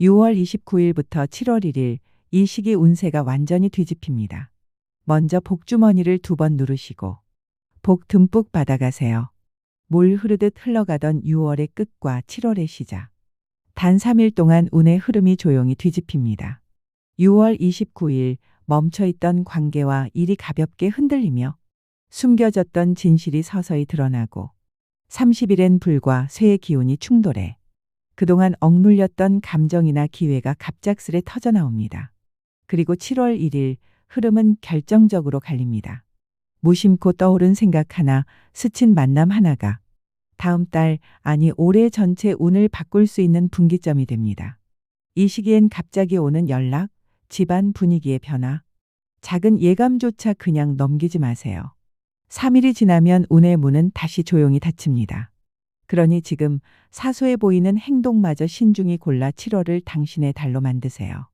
6월 29일부터 7월 1일 이 시기 운세가 완전히 뒤집힙니다. 먼저 복주머니를 두 번 누르시고 복 듬뿍 받아가세요. 물 흐르듯 흘러가던 6월의 끝과 7월의 시작. 단 3일 동안 운의 흐름이 조용히 뒤집힙니다. 6월 29일 멈춰있던 관계와 일이 가볍게 흔들리며 숨겨졌던 진실이 서서히 드러나고 30일엔 불과 쇠의 기운이 충돌해 그동안 억눌렸던 감정이나 기회가 갑작스레 터져나옵니다. 그리고 7월 1일 흐름은 결정적으로 갈립니다. 무심코 떠오른 생각 하나, 스친 만남 하나가 다음 달, 아니 올해 전체 운을 바꿀 수 있는 분기점이 됩니다. 이 시기엔 갑자기 오는 연락, 집안 분위기의 변화, 작은 예감조차 그냥 넘기지 마세요. 3일이 지나면 운의 문은 다시 조용히 닫힙니다. 그러니 지금 사소해 보이는 행동마저 신중히 골라 7월을 당신의 달로 만드세요.